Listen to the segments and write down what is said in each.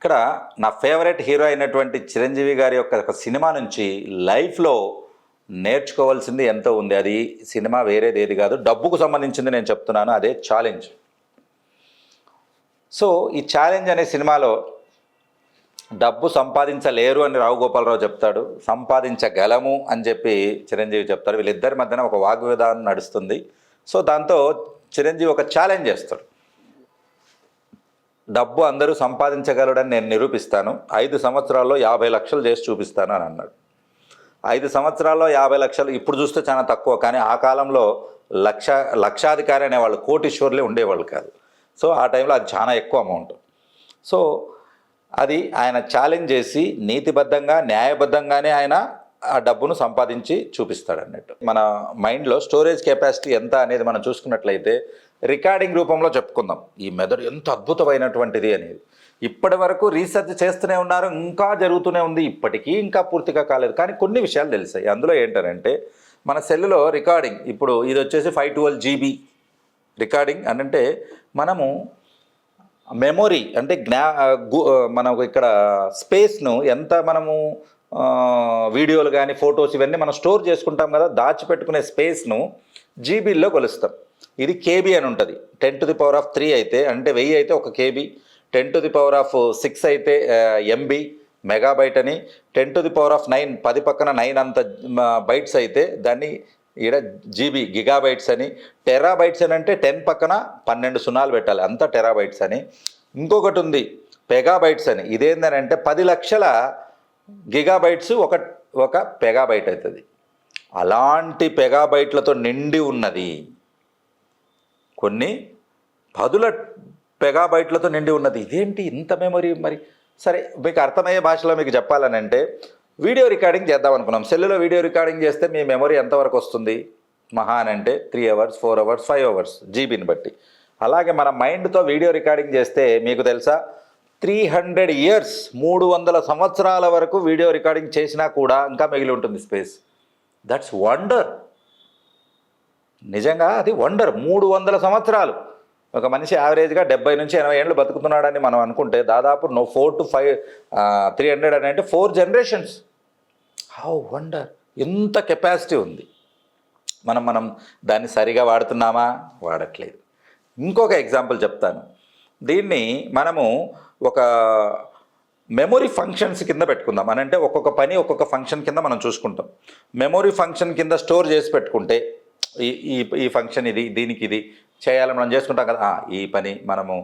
ఇక్కడ నా favourite hero అయినటువంటి చిరంజీవి గారి యొక్క ఒక సినిమా నుంచి లైఫ్లో నేర్చుకోవాల్సింది ఎంతో ఉంది. అది సినిమా వేరేది ఏది కాదు. డబ్బుకు సంబంధించింది నేను చెప్తున్నాను. అదే ఛాలెంజ్ సో ఈ ఛాలెంజ్ అనే సినిమాలో డబ్బు సంపాదించలేరు అని రావు గోపాలరావు చెప్తాడు. సంపాదించగలము అని చెప్పి చిరంజీవి చెప్తాడు. వీళ్ళిద్దరి మధ్యన ఒక వాగ్విధానం నడుస్తుంది. సో దాంతో చిరంజీవి ఒక ఛాలెంజ్ చేస్తాడు. డబ్బు అందరూ సంపాదించగలడని నేను నిరూపిస్తాను. ఐదు సంవత్సరాల్లో యాభై లక్షలు చేసి చూపిస్తాను అని అన్నాడు. ఐదు సంవత్సరాల్లో యాభై లక్షలు ఇప్పుడు చూస్తే చాలా తక్కువ కానీ ఆ కాలంలో లక్ష లక్షాధికారి అనేవాళ్ళు కోటీశ్వర్లే ఉండేవాళ్ళు కాదు. సో ఆ టైంలో అది చాలా ఎక్కువ అమౌంట్. సో అది ఆయన ఛాలెంజ్ చేసి నీతిబద్ధంగా న్యాయబద్ధంగానే ఆయన ఆ డబ్బును సంపాదించి చూపిస్తాడు అన్నట్టు మన మైండ్లో స్టోరేజ్ కెపాసిటీ ఎంత అనేది మనం చూసుకున్నట్లయితే రికార్డింగ్ రూపంలో చెప్పుకుందాం. ఈ మెదడు ఎంత అద్భుతమైనటువంటిది అనేది. ఇప్పటి వరకు రీసెర్చ్ చేస్తూనే ఉన్నారు ఇంకా జరుగుతూనే ఉంది. ఇప్పటికీ ఇంకా పూర్తిగా కాలేదు. కానీ కొన్ని విషయాలు తెలిసాయి. అందులో ఏంటంటే మన సెల్లులో రికార్డింగ్ ఇప్పుడు ఇది వచ్చేసి ఫైవ్ ట్వెల్వ్ జీబీ రికార్డింగ్ అని అంటే మనము మెమొరీ అంటే జ్ఞా మనకు ఇక్కడ స్పేస్ను ఎంత మనము వీడియోలు కానీ ఫొటోస్ ఇవన్నీ మనం స్టోర్ చేసుకుంటాం కదా దాచిపెట్టుకునే స్పేస్ను జీబీల్లో కొలుస్తాం. ఇది కేబీ అని ఉంటుంది. Ten to the power of three అయితే అంటే వెయ్యి అయితే ఒక KB ten to the power of six అయితే ఎంబీ మెగాబైట్ అని ten to the power of nine పది పక్కన నైన్ అంత బైట్స్ అయితే దాన్ని ఈడ జీబీ గిగాబైట్స్ అని టెరాబైట్స్ అని అంటే టెన్ పక్కన పన్నెండు సున్నాలు పెట్టాలి. అంతా టెరాబైట్స్ అని. ఇంకొకటి ఉంది పెగాబైట్స్ అని. ఇదేందని అంటే పది లక్షల గిగాబైట్స్ ఒక ఒక పెగాబైట్ అవుతుంది అలాంటి పెగాబైట్లతో నిండి ఉన్నది. కొన్ని పదుల పెగాబైట్లతో నిండి ఉన్నది. ఇదేంటి ఇంత మెమరీ మరి? సరే మీకు అర్థమయ్యే భాషలో మీకు చెప్పాలని అంటే వీడియో రికార్డింగ్ చేద్దాం అనుకున్నాం. సెల్లులో వీడియో రికార్డింగ్ చేస్తే మీ మెమరీ ఎంతవరకు వస్తుంది? మహా అని అంటే three hours four hours five hours జీబీని బట్టి. అలాగే మన మైండ్తో వీడియో రికార్డింగ్ చేస్తే మీకు తెలుసా? త్రీ హండ్రెడ్ ఇయర్స్ మూడు వందల సంవత్సరాల వరకు వీడియో రికార్డింగ్ చేసినా కూడా ఇంకా మిగిలి ఉంటుంది స్పేస్. దట్స్ వండర్ నిజంగా అది వండర్ మూడు వందల సంవత్సరాలు. ఒక మనిషి యావరేజ్గా డెబ్బై నుంచి ఎనభై ఏళ్ళు బతుకుతున్నాడని మనం అనుకుంటే దాదాపు no four to five three hundred అని అంటే ఫోర్ జనరేషన్స్. హౌ వండర్ ఎంత కెపాసిటీ ఉంది. మనం మనం దాన్ని సరిగా వాడుతున్నామా? వాడట్లేదు. ఇంకొక ఎగ్జాంపుల్ చెప్తాను. దీన్ని మనము ఒక మెమొరీ ఫంక్షన్స్ కింద పెట్టుకుందాం. అని అంటే ఒక్కొక్క పని ఒక్కొక్క ఫంక్షన్ కింద మనం చూసుకుంటాం. మెమొరీ ఫంక్షన్ కింద స్టోర్ చేసి పెట్టుకుంటే ఈ ఈ ఈ ఫంక్షన్ ఇది దీనికి ఇది చేయాలని మనం చేసుకుంటాం కదా. ఈ పని మనము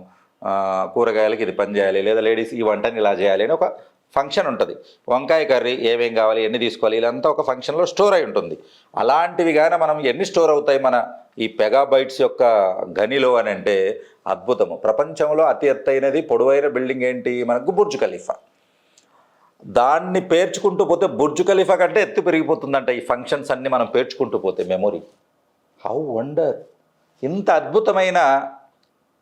కూరగాయలకి ఇది పని చేయాలి లేదా లేడీస్ ఈ వంటని ఇలా చేయాలి అని ఒక ఫంక్షన్ ఉంటుంది. వంకాయ కర్రీ ఏమేం కావాలి ఎన్ని తీసుకోవాలి ఇదంతా ఒక ఫంక్షన్లో స్టోర్ అయి ఉంటుంది. అలాంటివి కానీ మనం ఎన్ని స్టోర్ అవుతాయి మన ఈ పెగాబైట్స్ యొక్క గనిలో అని అంటే అద్భుతము. ప్రపంచంలో అతి ఎత్తైనది పొడవైన బిల్డింగ్ ఏంటి? మనకు బుర్జ్ ఖలీఫా. దాన్ని పేర్చుకుంటూ పోతే బుర్జ్ ఖలీఫా కంటే ఎత్తు పెరిగిపోతుందంట ఈ ఫంక్షన్స్ అన్ని మనం పేర్చుకుంటూ పోతే మెమొరీ. హౌ వండర్ ఇంత అద్భుతమైన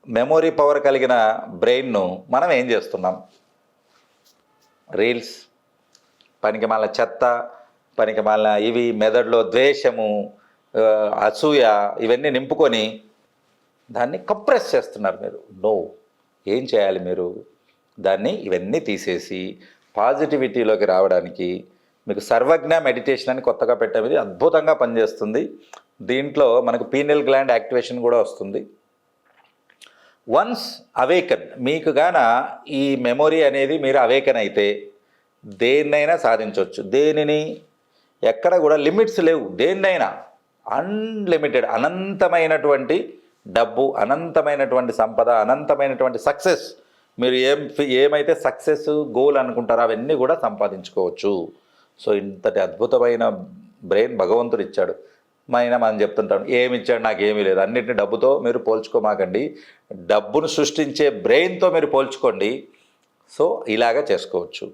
మెమొరీ పవర్ కలిగిన బ్రెయిన్ను మనం ఏం చేస్తున్నాం? రీల్స్ పనికి మళ్ళీ చెత్త పనికి మళ్ళీ ఇవి మెదడులో ద్వేషము అసూయ ఇవన్నీ నింపుకొని దాన్ని కంప్రెస్ చేస్తున్నారు మీరు. నో. ఏం చేయాలి మీరు? దాన్ని ఇవన్నీ తీసేసి పాజిటివిటీలోకి రావడానికి మీకు సర్వజ్ఞ మెడిటేషన్ అని కొత్తగా పెట్టేది అద్భుతంగా పనిచేస్తుంది. దీంట్లో మనకు పీనల్ గ్లాండ్ యాక్టివేషన్ కూడా వస్తుంది. వన్స్ అవేకన్ మీకు గాన ఈ మెమొరీ అనేది మీరు అవేకన్ అయితే దేన్నైనా సాధించవచ్చు దేనిని? ఎక్కడ కూడా లిమిట్స్ లేవు. దేన్నైనా? అన్లిమిటెడ్ అనంతమైనటువంటి డబ్బు అనంతమైనటువంటి సంపద అనంతమైనటువంటి సక్సెస్ మీరు ఏం ఏమైతే సక్సెస్ గోల్ అనుకుంటారో అవన్నీ కూడా సంపాదించుకోవచ్చు. సో ఇంతటి అద్భుతమైన బ్రెయిన్ భగవంతుడు ఇచ్చాడు. మైన మనం చెప్తుంటాం ఏమి ఇచ్చాడు నాకు ఏమీ లేదు. అన్నింటిని డబ్బుతో మీరు పోల్చుకోమాకండి. డబ్బును సృష్టించే బ్రెయిన్తో మీరు పోల్చుకోండి. సో ఇలాగా చేసుకోవచ్చు.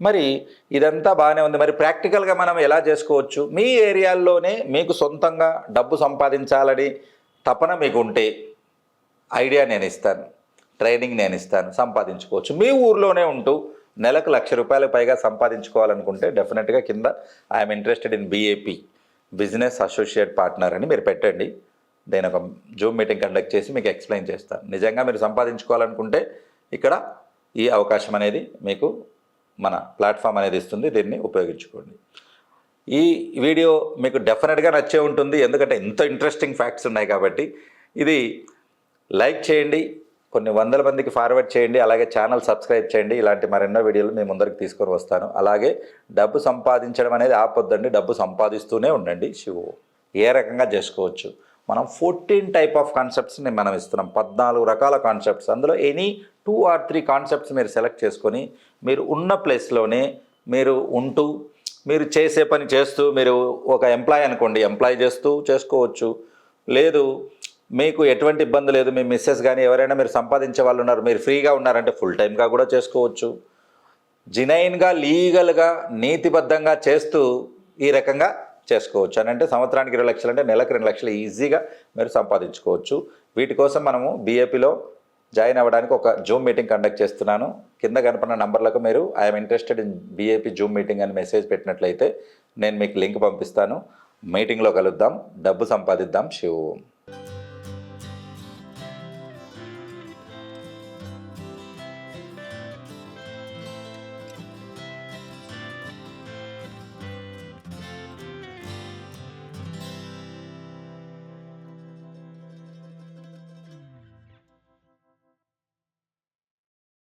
మరి ఇదంతా బాగానే ఉంది. మరి ప్రాక్టికల్గా మనం ఎలా చేసుకోవచ్చు? మీ ఏరియాల్లోనే మీకు సొంతంగా డబ్బు సంపాదించాలని తపన మీకు ఉంటే ఐడియా నేను ఇస్తాను. ట్రైనింగ్ నేను ఇస్తాను. సంపాదించుకోవచ్చు. మీ ఊర్లోనే ఉంటూ నెలకు లక్ష రూపాయలకు పైగా సంపాదించుకోవాలనుకుంటే డెఫినెట్గా కింద I'm interested in BAP business associate partner అని మీరు పెట్టండి. నేను ఒక జూమ్ మీటింగ్ కండక్ట్ చేసి మీకు ఎక్స్ప్లెయిన్ చేస్తాను. నిజంగా మీరు సంపాదించుకోవాలనుకుంటే ఇక్కడ ఈ అవకాశం అనేది మీకు మన ప్లాట్ఫామ్ అనేది ఇస్తుంది. దీన్ని ఉపయోగించుకోండి. ఈ వీడియో మీకు డెఫినెట్గా నచ్చే ఉంటుంది. ఎందుకంటే ఇంత ఇంట్రెస్టింగ్ ఫ్యాక్ట్స్ ఉన్నాయి కాబట్టి ఇది లైక్ చేయండి. కొన్ని వందల మందికి ఫార్వర్డ్ చేయండి అలాగే ఛానల్ సబ్స్క్రైబ్ చేయండి. ఇలాంటి మరెన్నో వీడియోలు మీ ముందరికి తీసుకొని వస్తాను. అలాగే డబ్బు సంపాదించడం అనేది ఆపొద్దండి. డబ్బు సంపాదిస్తూనే ఉండండి. శివు ఏ రకంగా చేసుకోవచ్చు? మనం ఫోర్టీన్ టైప్ ఆఫ్ కాన్సెప్ట్స్ని మనం ఇస్తున్నాం. పద్నాలుగు రకాల కాన్సెప్ట్స్ అందులో any two or three concepts మీరు సెలెక్ట్ చేసుకొని మీరు ఉన్న ప్లేస్లోనే మీరు ఉంటూ మీరు చేసే పని చేస్తూ మీరు ఒక ఎంప్లాయ్ అనుకోండి ఎంప్లాయ్ చేస్తూ చేసుకోవచ్చు. లేదు మీకు ఎటువంటి ఇబ్బంది లేదు మీ మిస్సెస్ కానీ ఎవరైనా మీరు సంపాదించే వాళ్ళు ఉన్నారు మీరు ఫ్రీగా ఉన్నారంటే ఫుల్ టైమ్గా కూడా చేసుకోవచ్చు. జినైన్గా లీగల్గా నీతిబద్ధంగా చేస్తూ ఈ రకంగా చేసుకోవచ్చు. అని అంటే సంవత్సరానికి ఇరవై లక్షలు అంటే నెలకు రెండు లక్షలు ఈజీగా మీరు సంపాదించుకోవచ్చు. వీటి కోసం మనము బీఏపీలో జాయిన్ అవ్వడానికి ఒక జూమ్ మీటింగ్ కండక్ట్ చేస్తున్నాను. కింద కనపడిన నంబర్లకు మీరు I'm interested in BAP zoom meeting అని మెసేజ్ పెట్టినట్లయితే నేను మీకు లింక్ పంపిస్తాను. మీటింగ్లో కలుద్దాం. డబ్బు సంపాదిద్దాం. శివ